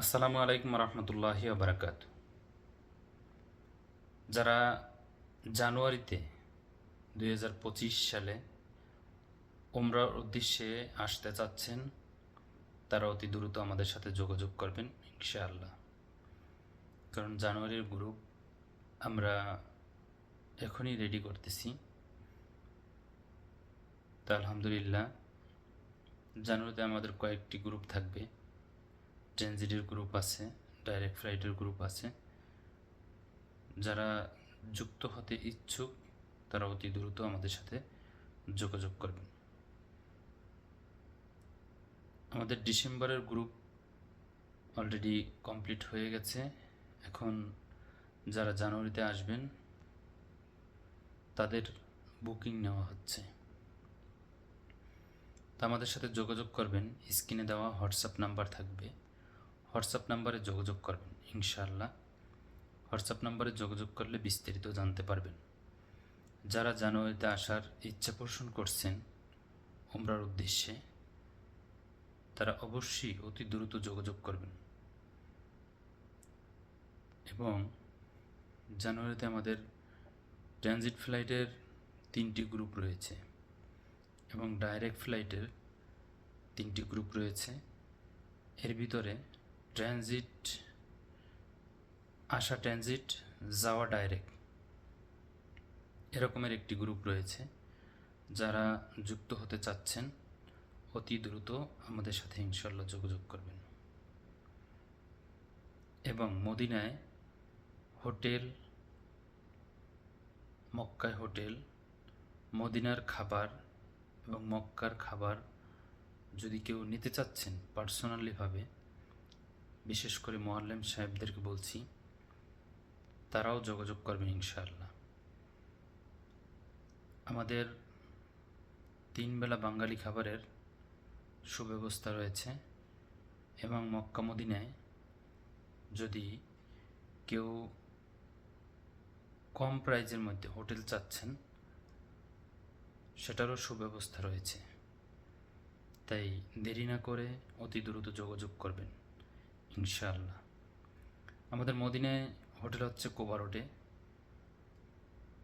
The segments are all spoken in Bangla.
আসসালামু আলাইকুম রহমতুল্লাহি বারাকাত। যারা জানুয়ারিতে দুই হাজার পঁচিশ সালে ওমরার উদ্দেশ্যে আসতে চাচ্ছেন, তারা অতি দ্রুত আমাদের সাথে যোগাযোগ করবেন, ইনশাআল্লাহ। কারণ জানুয়ারির গ্রুপ আমরা এখনই রেডি করতেছি। তা আলহামদুলিল্লাহ, জানুয়ারিতে আমাদের কয়েকটি গ্রুপ থাকবে। ট্রানজিটের গ্রুপ আছে ডাইরেক্ট ফ্লাইটের গ্রুপ আছে। যারা যুক্ত হতে ইচ্ছুক, তারা অতি দ্রুত আমাদের সাথে যোগাযোগ করবেন। আমাদের ডিসেম্বরের গ্রুপ অলরেডি কমপ্লিট হয়ে গেছে। এখন যারা জানুয়ারিতে আসবেন, তাদের বুকিং নেওয়া হচ্ছে। তা আমাদের সাথে যোগাযোগ করবেন, স্ক্রিনে দেওয়া হোয়াটসঅ্যাপ নাম্বার থাকবে। হোয়াটসঅ্যাপ নাম্বারে যোগাযোগ করবেন, ইনশাআল্লাহ। হোয়াটসঅ্যাপ নাম্বারে যোগাযোগ করলে বিস্তারিত জানতে পারবেন। যারা জানুয়ারিতে আসার ইচ্ছা পোষণ করছেন ওমরার উদ্দেশ্যে, তারা অবশ্যই অতি দ্রুত যোগাযোগ করবেন। এবং জানুয়ারিতে আমাদের ট্রানজিট ফ্লাইটের তিনটি গ্রুপ রয়েছে এবং ডাইরেক্ট ফ্লাইটের তিনটি গ্রুপ রয়েছে। এর ভিতরে ট্রানজিট আসা ট্রানজিট যাওয়া ডাইরেক্ট এরকমের একটি গ্রুপ রয়েছে যারা যুক্ত হতে চাচ্ছেন। অতি দ্রুত আমাদের সাথে ইনশাল্লাহ যোগাযোগ করবেন। এবং মদিনায় হোটেল, মক্কায় হোটেল, মদিনার খাবার এবং মক্কার খাবার যদি কেউ নিতে চাচ্ছেন পার্সোনালিভাবে বিশেষ করে মোয়াল্লেম সাহেবদেরকে বলছি, তারাও যোগাযোগ করবেন ইনশাআল্লাহ। আমাদের তিন বেলা বাঙালি খাবারের সুব্যবস্থা রয়েছে এবং মক্কা মদিনায় যদি কেউ কম প্রাইজের মধ্যে হোটেল চাচ্ছেন, সেটারও সুব্যবস্থা রয়েছে। তাই দেরি না করে অতি দ্রুত যোগাযোগ করবেন। ইনশাআল্লাহ। আমাদের মদিনায় হোটেল হচ্ছে কোবা কোবারোটে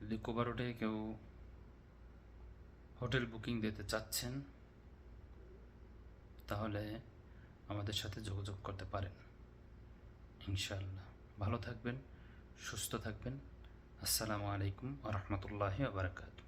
যদি কোবারোটে কেউ হোটেল বুকিং দিতে চাচ্ছেন, তাহলে আমাদের সাথে যোগাযোগ করতে পারেন। ইনশাল্লাহ ভালো থাকবেন, সুস্থ থাকবেন। আসসালামু আলাইকুম আ রহমতুল্লাহি আবরকাত